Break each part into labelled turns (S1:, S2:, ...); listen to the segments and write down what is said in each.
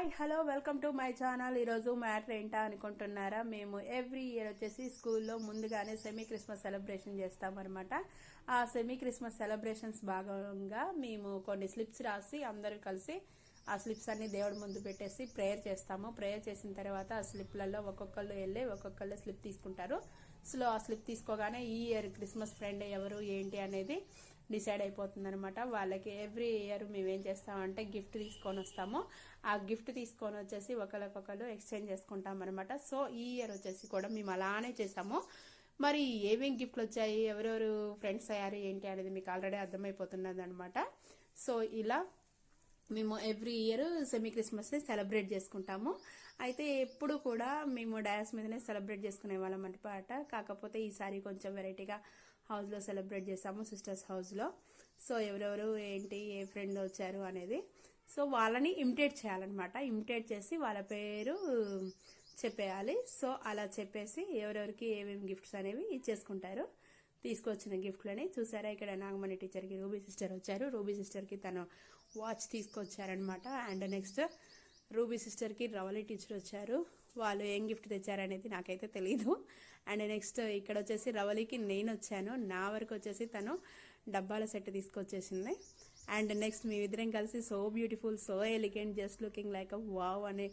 S1: Hi hello welcome to my channel. ఈరోజు matter ఏంటా అనుకుంటున్నారా? మేము ఎవ్రీ ఇయర్ వచ్చేసి స్కూల్లో ముందుగానే సెమీ క్రిస్మస్ సెలబ్రేషన్ చేస్తామన్నమాట. ఆ సెమీ క్రిస్మస్ సెలబ్రేషన్స్ భాగంగా మేము కొన్ని స్లిప్స్ రాసి అందరూ కలిసి ఆ స్లిప్స్ అన్ని దేవుడి ముందు పెట్టేసి ప్రేయర్ చేస్తాము. ప్రేయర్ చేసిన తర్వాత ఆ స్లిప్లలో ఒక్కొక్కళ్ళు వెళ్ళి ఒక్కొక్కళ్ళు స్లిప్ తీసుకుంటారు. సో ఆ స్లిప్ తీసుకోగానే ఈ ఇయర్ క్రిస్మస్ ఫ్రెండ్ ఎవరు ఏంటి అనేది డిసైడ్ అయిపోతుంది అనమాట వాళ్ళకి ఎవ్రీ ఇయర్ మేము ఏం చేస్తామంటే గిఫ్ట్ తీసుకొని వస్తాము. ఆ గిఫ్ట్ తీసుకొని వచ్చేసి ఒకరికొకరు ఎక్స్చేంజ్ చేసుకుంటాం అనమాట సో ఈ ఇయర్ వచ్చేసి కూడా మేము అలానే చేసాము మరి ఏమేం గిఫ్ట్లు వచ్చాయి? ఎవరెవరు ఫ్రెండ్స్ అయ్యారు? ఏంటి అనేది మీకు ఆల్రెడీ అర్థమైపోతున్నది అనమాట సో ఇలా మేము ఎవ్రీ ఇయర్ సెమీ క్రిస్మస్ని సెలబ్రేట్ చేసుకుంటాము. అయితే ఎప్పుడు కూడా మేము డయాస్ మీదనే సెలబ్రేట్ చేసుకునే వాళ్ళం అనమాట కాకపోతే ఈసారి కొంచెం వెరైటీగా హౌస్లో సెలబ్రేట్ చేసాము సిస్టర్స్ హౌస్లో సో ఎవరెవరు ఏంటి ఏ ఫ్రెండ్ వచ్చారు అనేది. సో వాళ్ళని ఇమిటేట్ చేయాలన్నమాట. ఇమిటేట్ చేసి వాళ్ళ పేరు చెప్పేయాలి. సో అలా చెప్పేసి ఎవరెవరికి ఏమేమి గిఫ్ట్స్ అనేవి ఇచ్చేసుకుంటారు తీసుకొచ్చిన గిఫ్ట్లని చూసారా? ఇక్కడ నాగమణి టీచర్కి రూబీ సిస్టర్ వచ్చారు. రూబీ సిస్టర్కి తను వాచ్ తీసుకొచ్చారనమాట అండ్ నెక్స్ట్ రూబీ సిస్టర్కి రవలి టీచర్ వచ్చారు. వాళ్ళు ఏం గిఫ్ట్ తెచ్చారనేది నాకైతే తెలీదు. అండ్ నెక్స్ట్ ఇక్కడ వచ్చేసి రవలికి నేను వచ్చాను. నా వరకు వచ్చేసి తను డబ్బాల సెట్ తీసుకొచ్చేసింది. అండ్ నెక్స్ట్ మేమిద్దరం కలిసి so beautiful so elegant just looking like a wow అనే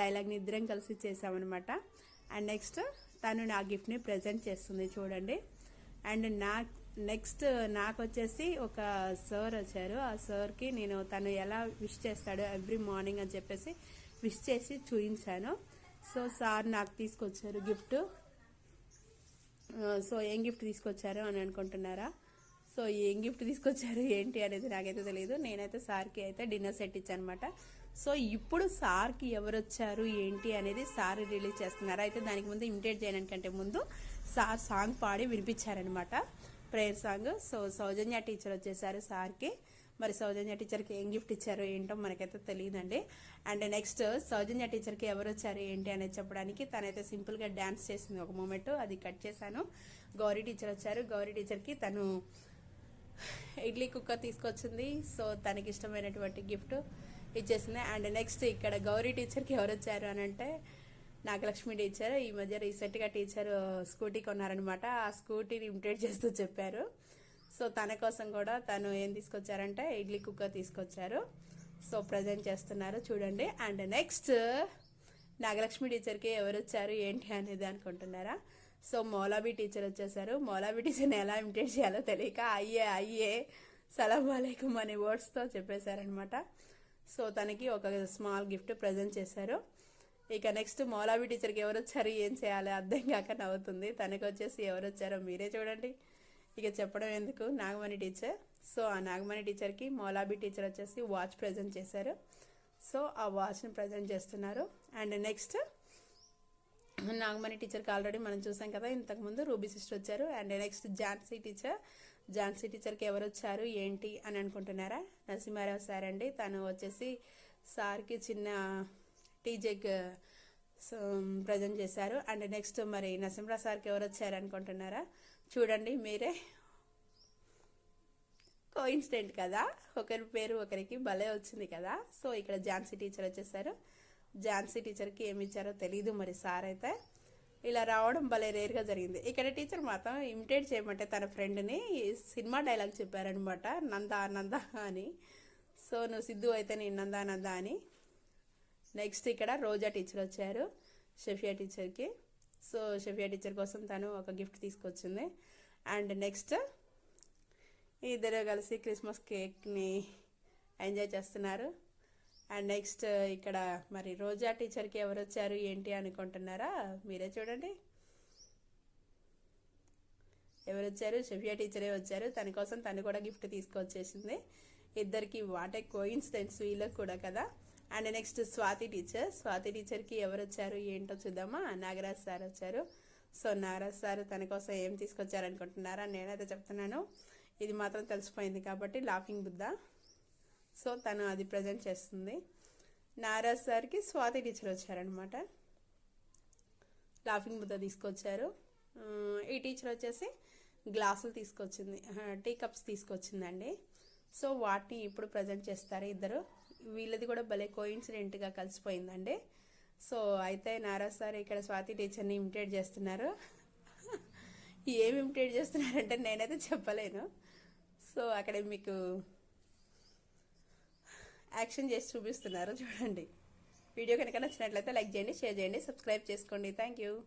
S1: డైలాగ్ని ఇద్దరం కలిసి చేసామన్నమాట అండ్ నెక్స్ట్ తను నా గిఫ్ట్ని ప్రజెంట్ చేస్తుంది చూడండి. అండ్ నా నెక్స్ట్ నాకు వచ్చేసి ఒక సార్ వచ్చారు. ఆ సార్కి నేను తను ఎలా విష్ చేస్తాడు ఎవ్రీ మార్నింగ్ అని చెప్పేసి విష్ చేసి చూపించాను సో సార్ నాకు తీసుకొచ్చారు గిఫ్ట్. సో ఏం గిఫ్ట్ తీసుకొచ్చారు అని అనుకుంటున్నారా? సో ఏం గిఫ్ట్ తీసుకొచ్చారు ఏంటి అనేది నాకైతే తెలియదు నేనైతే సార్కి అయితే డిన్నర్ సెట్ ఇచ్చాను అనమాట సో ఇప్పుడు సార్కి ఎవరు వచ్చారు ఏంటి అనేది సార్ రిలీజ్ చేస్తున్నారు? అయితే దానికి ముందు ఇమిటేట్ చేయడానికంటే ముందు సార్ సాంగ్ పాడి వినిపించారనమాట prayer song. So Soujanya teacher వచ్చేసారు సార్కి. మరి సౌజన్య టీచర్కి ఏం గిఫ్ట్ ఇచ్చారో ఏంటో మనకైతే తెలియదండి. అండ్ నెక్స్ట్ సౌజన్య టీచర్కి ఎవరు వచ్చారు ఏంటి అనేది చెప్పడానికి తనైతే సింపుల్గా డ్యాన్స్ చేసింది ఒక మూమెంట్. అది కట్ చేశాను. గౌరీ టీచర్ వచ్చారు. గౌరీ టీచర్కి తను ఇడ్లీ కుక్కర్ తీసుకొచ్చింది. సో తనకి ఇష్టమైనటువంటి గిఫ్ట్ ఇచ్చేసింది. అండ్ నెక్స్ట్ ఇక్కడ గౌరీ టీచర్కి ఎవరు వచ్చారు అని అంటే నాగలక్ష్మి టీచర్ ఈ మధ్య రీసెంట్గా టీచర్ స్కూటీ కొన్నారనమాట ఆ స్కూటీని ఇమిటేట్ చేస్తూ చెప్పారు. సో తన కోసం కూడా తను ఏం తీసుకొచ్చారంటే ఇడ్లీ కుక్కర్ తీసుకొచ్చారు. సో ప్రజెంట్ చేస్తున్నారు చూడండి. అండ్ నెక్స్ట్ నాగలక్ష్మి టీచర్కి ఎవరు వచ్చారు ఏంటి అనేది అనుకుంటున్నారా? సో మౌలాబీ టీచర్ వచ్చేసారు. మౌలాబీ టీచర్ని ఎలా ఇమిటేట్ చేయాలో తెలియక అయ్యే అయ్యే సలాం వాలేకుమ్ అనే వర్డ్స్తో చెప్పేశారనమాట సో తనకి ఒక స్మాల్ గిఫ్ట్ ప్రజెంట్ చేశారు. ఇక నెక్స్ట్ మౌలాబీ టీచర్కి ఎవరు వచ్చారు ఏం చేయాలి అర్థం కాక నవ్వుతుంది. తనకు వచ్చేసి ఎవరు వచ్చారో మీరే చూడండి. ఇక చెప్పడం ఎందుకు? నాగమణి టీచర్ సో ఆ నాగమణి టీచర్కి మౌలాబీ టీచర్ వచ్చేసి వాచ్ ప్రజెంట్ చేశారు. సో ఆ వాచ్ని ప్రజెంట్ చేస్తున్నారు. అండ్ నెక్స్ట్ నాగమణి టీచర్కి ఆల్రెడీ మనం చూసాం కదా ఇంతకుముందు రూబీ సిస్టర్ వచ్చారు. And next Jhansi teacher Jhansi టీచర్కి ఎవరు వచ్చారు ఏంటి అని అనుకుంటున్నారా? నరసింహారావు సార్ అండి. తను వచ్చేసి సార్కి చిన్న టీజెక్ ప్రజెంట్ చేశారు. అండ్ నెక్స్ట్ మరి నరసింహరావు సార్కి ఎవరు వచ్చారు అనుకుంటున్నారా? చూడండి మీరే. కోఇన్సిడెంట్ కదా? ఒకరి పేరు ఒకరికి భలే వచ్చింది కదా? సో ఇక్కడ ఝాన్సీ టీచర్ వచ్చేసారు. ఝాన్సీ టీచర్కి ఏమి ఇచ్చారో తెలియదు మరి సార్ అయితే. ఇలా రావడం భలే రేర్గా జరిగింది. ఇక్కడ టీచర్ మాత్రం ఇమిటేట్ చేయమంటే తన ఫ్రెండ్ని సినిమా డైలాగ్ చెప్పారనమాట నందా నందా అని. సో నువ్వు సిద్ధు అయితే నేను నందా నందా అని. నెక్స్ట్ ఇక్కడ రోజా టీచర్ వచ్చారు షఫియా టీచర్కి. సో షఫియా టీచర్ కోసం తను ఒక గిఫ్ట్ తీసుకొచ్చింది. అండ్ నెక్స్ట్ ఇద్దరు కలిసి క్రిస్మస్ కేక్ని ఎంజాయ్ చేస్తున్నారు. అండ్ నెక్స్ట్ ఇక్కడ మరి రోజా టీచర్కి ఎవరు వచ్చారు ఏంటి అనుకుంటున్నారా? మీరే చూడండి. ఎవరు వచ్చారు? షఫియా టీచరే వచ్చారు. తన కోసం తను కూడా గిఫ్ట్ తీసుకొచ్చేసింది. ఇద్దరికి వాటే కోయిన్సిడెన్స్ వీళ్ళకి కూడా కదా. And next Swathi teacher Swathi టీచర్కి ఎవరు వచ్చారు ఏంటో చూద్దామా? నాగరాజ్ సార్ వచ్చారు. సో నాగరాజ్ సార్ తన కోసం ఏం తీసుకొచ్చారనుకుంటున్నారా నేనైతే చెప్తున్నాను. ఇది మాత్రం తెలిసిపోయింది కాబట్టి లాఫింగ్ బుద్ధ. సో తను అది ప్రజెంట్ చేస్తుంది. నారాజ్ సార్కి స్వాతి టీచర్ వచ్చారనమాట లాఫింగ్ బుద్ధ తీసుకొచ్చారు. ఈ టీచర్ వచ్చేసి గ్లాసులు తీసుకొచ్చింది. Tea cups తీసుకొచ్చిందండి. సో వాటిని ఇప్పుడు ప్రజెంట్ చేస్తారు ఇద్దరు? వీళ్ళది కూడా భలే కోయిన్సిడెంట్గా కలిసిపోయిందండి. సో అయితే నారా సార్ ఇక్కడ స్వాతి టీచర్ని ఇమిటేట్ చేస్తున్నారు. ఏమి ఇమిటేట్ చేస్తున్నారంటే నేనైతే చెప్పలేను. సో అక్కడ మీకు యాక్షన్ చేసి చూపిస్తున్నారు. చూడండి. వీడియో కనుక నచ్చినట్లయితే లైక్ చేయండి షేర్ చేయండి సబ్స్క్రైబ్ చేసుకోండి. Thank you